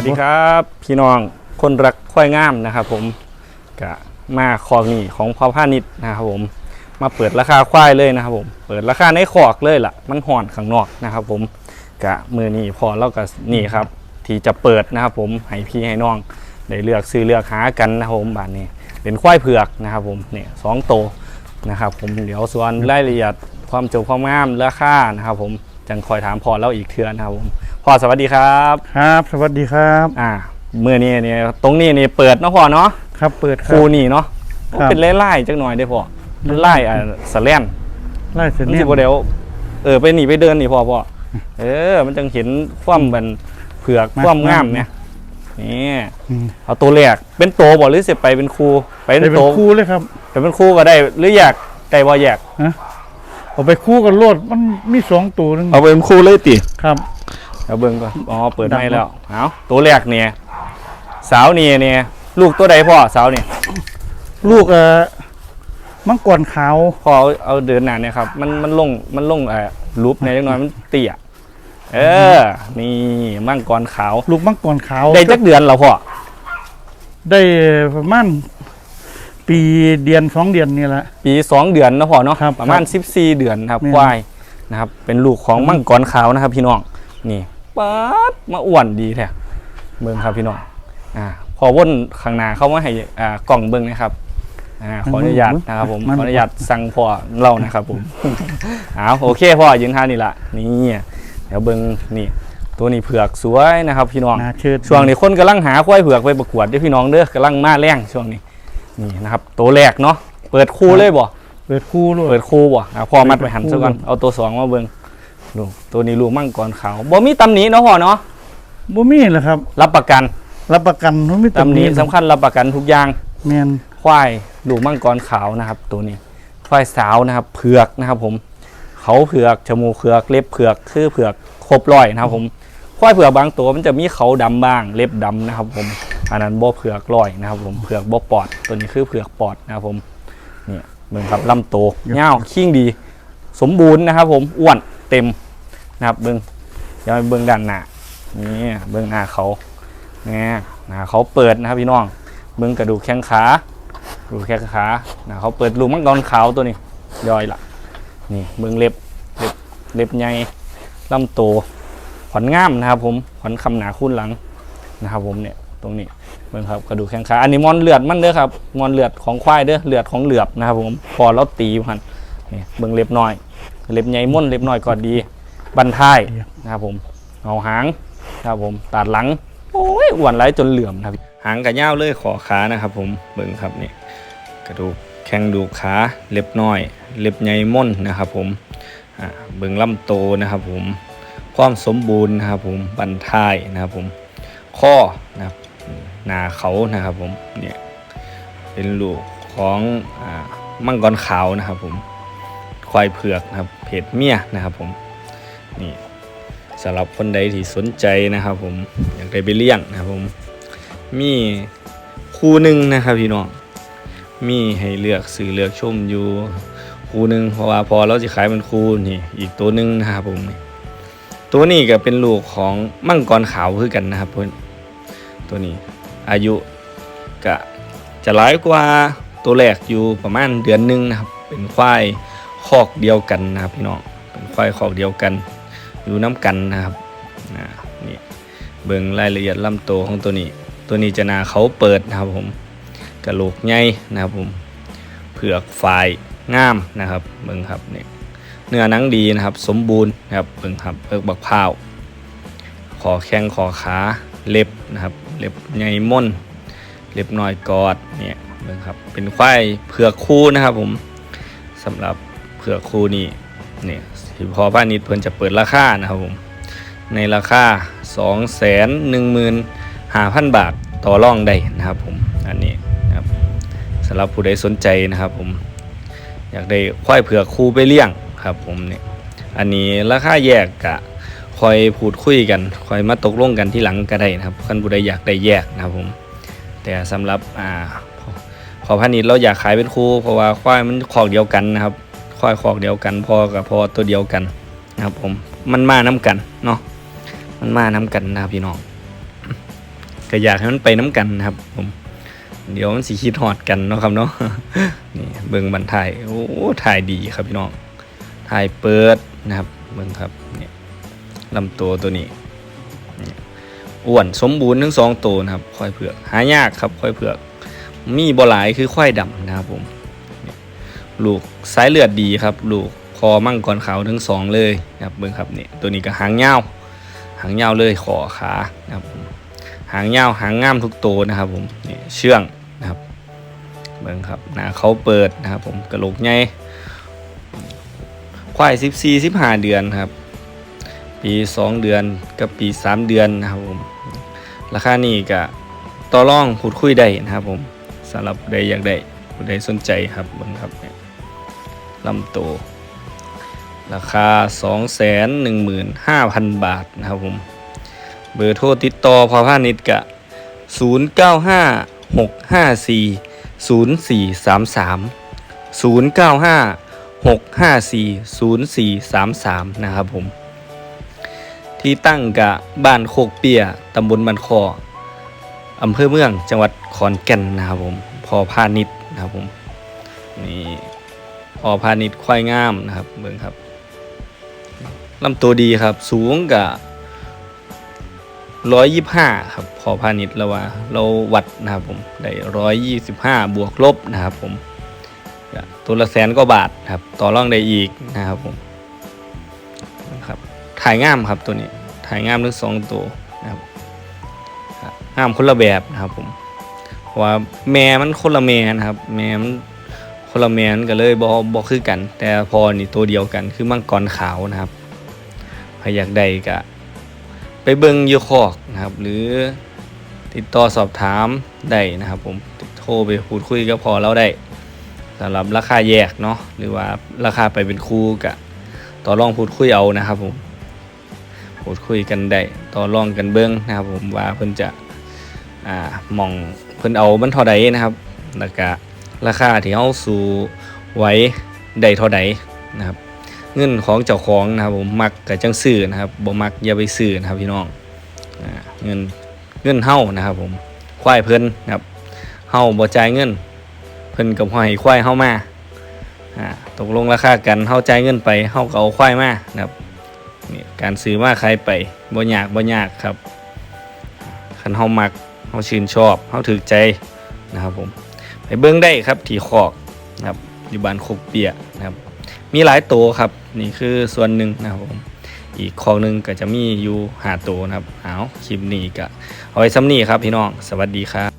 วัสดีครับ พี่น้องคนรักควายงามนะครับผมกะมาคอกนี่ของพ่อพาณิชย์นะครับผม มาเปิดราคาควายเลยนะครับผม เปิดราคาในคอกเลยล่ะ มันห่อนข้างนอกนะครับผมกะมือนี้พอแล้วก็นี่ครับ ที่จะเปิดนะครับผมให้พี่ให้น้องได้เลือกซื้อเลือกหากันนะครับผมบานนี้เป็นควายเผือกนะครับผมเนี่ยสองโตนะครับผมเดี๋ยวส่วนรายละเอียดความจบความงามราคานะครับผมจังคอยถามพอแล้วอีกเทือนนะครับผม พอสวัสดีครับครับ สวัสดีครับอ่าเมื่อนี้เนี่ยตรงนี้นี่เปิดเนาะพ่อเนาะครับ เปิดคครับรูนี่เนาะครับ เป็นไล่ๆจักหน่อยได้อพ่อไล่อ่าสะแลน ไล่เสร็จมันเนี่สิยบ่เดี๋ยวเออไปหนีไปเดินนี่พ่อพ่อเออ มันจังเห็นความมันเผือกความงามเนี่ยนี่อืมเอาตัวแรกเป็นโตบ่หรือสิไปเป็นครูไปไปเป็นเป็นโตคู่เลยครับไปเป็นครูก็ได้หรืออยากได้บ่อยากเอาไปคู่กันโลดมันมีสองตัวหนึงเอาไปเป็นครูเลยติครับ เอาเบิ่งก่อนอ๋อเปิดดังให้แล้วเอาตัวแรกเนี่ยสาวนี่เนี่ยลูกตัวใดพ่อสาวนี่ลูกเอ่อมังกรขาวพอเอาเอาเดินหนาเนี่ยครับ มันมันลงมันลงเอ่อรูปในเล็กน้อยมันเตี้ยเออ นี่มังกรขาว ลูกมังกรขาวได้จักเดือนแล้วพ่อได้ประมาณปีเดือนสองเดือนนี่แหละ ปีสองเดือนนะพ่อเนาะครับประมาณครับสิบสี่เดือนนะครับแม่นควายนะครับ เป็นลูกของมังกรขาวนะครับ พี่น้องนี่ ป๊าดมาอ้วนดีแท้เบิ่งครับพี่น้องอ่าพอวนข้างหน้าเข้ามาให้อ่ากล่องเบิ่งนะครับอ่าขออนุญาตนะครับผมขออนุญาตสั่งพ่อเล่านะครับผมเอาโอเคพ่อยืนท่านี่ละนี่เดี๋ยวเบิ่งนี่ตัวนี้เผือกสวยนะครับ พี่น้องนาเชิดช่วงนี้คนกำลังหาควายเผือกไปประกวดเด้อพี่น้องเด้อกำลังมาแรงช่วงนี้นี่นะครับ ตัวแรกเนาะเปิดคู่เลยบ่เปิดคู่เลยเปิดคู่บ่อะพอมัดไปหันเปิดคู่ซะก่อนเอาตัวสองมาเบิ่ง ดูตัวนี้ลูกมั่งกรขาวบ่มีตำหนิเนาะพ่อเนาะบ่มีแหละครับ รับประกันรับประกันมันไม่ตำหนิสำคัญรับประกันทุกอย่างแมนควายลูกมั่งกรขาวนะครับ ตัวนี้ควายสาวนะครับ เผือกนะครับ ผม เขาเผือกจมูกเผือกเล็บเผือกคือเผือกครบร้อยนะครับ ผมควายเผือกบางตัวมันจะมีเขาดำบ้าง เล็บดำนะครับ ผมอันนั้นบ่เผือกร้อยนะครับ ผมเผือกบ่ปอด ตัวนี้คือเผือกปอดนะครับ ผมนี่เบิ่งครับลำโตเงาวขิ้งดี สมบูรณ์นะครับ ผมอ้วน เต็มนะครับเบิ่งเดี๋ยวไปเบิ่งด้านหน้านี่เบิ่งหน้าเขาเนี่ยหน้าเขาเปิดนะครับพี่น้อง เบิ่งกระดูกแข้งขาดูแค่ขานะเขาเปิดรูมังกรขาวตัวนี้ย่อยละนี่เบิ่งเล็บเล็บเล็บใหญ่ลำโตขวัญงามนะครับผมขวัญคำหนาคุ้นหลังนะครับผมเนี่ยตรงนี้เบิ่งครับกระดูกแข้งขาอันนี้มอนเลือดมันเด้อครับมอนเลือดของควายเด้อเลือดของเหลือบนะครับผมพอเราตีมันนี่เบิ่งเล็บน้อย เล็บใหญ่ม่นเล็บน้อยก็ดี บันท้ายนะครับผมเอาหางนะครับผมตัดหลัง โอ้ยอ้วนไรจนเหลื่อมนะครับ หางกระย่าวเลยขอขานะครับผมเบิ่งครับนี่กระดูกแข้งดูกขาเล็บน้อย เล็บใหญ่ม่นนะครับผมอ่าเบิ่งลำโตนะครับผมความสมบูรณ์นะครับผมบันท้ายนะครับผมข้อนะครับหนาเขานะครับผมเนี่ยเป็นลูกของอ่ามังกรขาวนะครับผม ควายเผือกนะครับเพศเมียนะครับผมนี่สำหรับคนใดที่สนใจนะครับ ผมอยากได้ไปเลี้ยงนะครับผมมีคู่หนึ่งนะครับพี่น้องมีให้เลือกสื่อเลือกชมอยู่คู่หนึ่งเพราะว่าพอเราจะขายเป็นคู่นี่อีกตัวหนึ่งนะครับผมตัวนี้ก็เป็นลูกของมังกรขาวคือกันนะครับเพื่อนตัวนี้อายุก็จะหลายกว่าตัวแรกอยู่ประมาณเดือนหนึงนะครับ เป็นควาย คอกเดียวกันนะครับพี่น้องเป็นควายคอกเดียวกัน อยู่น้ำกันนะครับนี่เบิ่งรายละเอียดลำตัวของตัวนี้ ตัวนี้จะนาเขาเปิดนะครับผมกระโหลกใหญ่นะครับผมเผือกฝายงามนะครับเบิ่งครับเนี่ยเนื้อหนังดีนะครับ สมบูรณ์นะครับเบิ่งครับเอิกบักพร้าวขอแข้งขอขาเล็บนะครับเล็บใหญ่ม่นเล็บน้อยกอดเนี่ยเบิ่งครับเป็นควายเผือกคู่นะครับผมสำหรับ เผือกคู่นี้เนี่ยที่พอป้านิดเพิ่นจะเปิดราคานะครับผมในราคา 2 1 0 0 0 0 5,000 บาทต่อรองได้นะครับผมอันนี้นะครับสำหรับผู้ใดสนใจนะครับผมอยากได้ควายเผือกคู่ไปเลี้ยงครับผมเนี่ยอันนี้ราคาแยกกะคอยพูดคุยกันคอยมาตกลงกันที่หลังก็ได้นะครับคันผู้ใดอยากได้แยกนะครับผมแต่สำหรับอ่าพอพอพันนี้เราอยากขายเป็นคู่เพราะว่าควายมันคอกเดียวกันนะครับ ควายคอกเดียวกันพอกับพอตัวเดียวกันนะครับผมมันมาน้กันเนาะมันมาน้กันนะครับพี่น้องก็อยากให้มันไปน้ำกันนะครับ ผม เดี๋ยวมันสิคิดฮอดกันเนาะครับเนาะนี่เบิ่งบันถ่ายโอ้ถ่ายดีครับพี่น้องถ่ายเปิดนะครับเบิ่งครับเนี่ยลำตัวตัวนี้อ้วนสมบูรณ์ทั้งสองตัวนะครับควายเผือกหายากครับควายเผือก มีบ่หลายคือควายดำนะครับผม ลูกสายเลือดดีครับ ลูกคอมั่งกรขาวทั้งสองเลยนะครับเบิ่งครับนี่ตัวนี้ก็หางยาหางยาเลยขอขานะครับหางยาหางง่ามทุกตัวนะครับผมนี่เชื่องนะครับเบิ่งครับหน้าเขาเปิดนะครับผมกระโหลกใหญ่ควาย14 15 เดือนครับ ปี 2 เดือนกับปี 3 เดือนนะครับผมราคานี้ก็ต่อรองพูดคุยได้นะครับผมสำหรับใดอยากได้ผู้ใดสนใจครับเบิ่งครับเนี่ย ลำโต ราคา 215,000 บาทนะครับผม เบอร์โทรติดต่อพอพาณิชย์กะ 0956540433 0956540433 นะครับผม ที่ตั้งกะบ้านโคกเปียตำบลบันคออำเภอเมืองจังหวัดขอนแก่นนะครับผม พอพาณิชย์นะครับผม นี่ พอพาณิชย์ควายงามนะครับเบิ่งครับลำตัวดีครับ สูงกะร้อยยี่ห้าครับพอพาณิชย์เราว่าเราวัดนะครับผมได้ร้อยยี่สิบห้าบวกลบนะครับผมตัวละแสนกว่าบาทครับ ต่อรองได้อีกนะครับผมนะครับถ่ายงามครับตัวนี้ถ่ายงามทั้งสองตัวนะครับงามคนละแบบนะครับผมว่าแม่มันคนละแม่นะครับ แม่มัน คนละแมนก็เลยบอบอคือกัน แต่พอนี่ตัวเดียวกันคือมังกรขาวนะครับใครอยากได้ก็ไปเบิ้งยูคอกนะครับ หรือติดต่อสอบถามได้นะครับผมโทรไปพูดคุยกับพอเราได้สำหรับราคาแยกเนาะหรือว่าราคาไปเป็นคู่กับต่อรองพูดคุยเอานะครับผมพูดคุยกันได้ต่อรองกันเบิ้งนะครับผมว่าเพิ่นจะอ่ามองเพิ่นเอามันเท่าใดนะครับแล้วก็ ราคาที่เฮาสู่ไว้ได้เท่าใดนะครับ เงินของเจ้าของนะครับผมมักก็จังซื้อนะครับบ่มักอย่าไปซื้อนะครับพี่น้องเงินเงินเฮานะครับผมควายเพิ่นนะครับเฮาบ่จ่ายเงิน เพิ่นก็บ่ให้ควายเฮามาตกลงราคากันเฮาจ่ายเงินไปเฮาก็เอาควายมานะครับนี่การซื้อมาขายไปบ่ยากบ่ยากครับคันเฮามักเฮาชื่นชอบเฮาถูกใจนะครับผม ไปเบิ้งได้ครับที่คอกนะครับอยู่บ้านโคกเปียนะครับ มีหลายตัวครับนี่คือส่วนหนึ่งนะครับผมอีกคอกหนึ่งก็จะมีอยู่หาตัวนะครับเอาคลิปนี้ก็เอาไว้ซ้ำนี่ครับพี่น้องสวัสดีครับ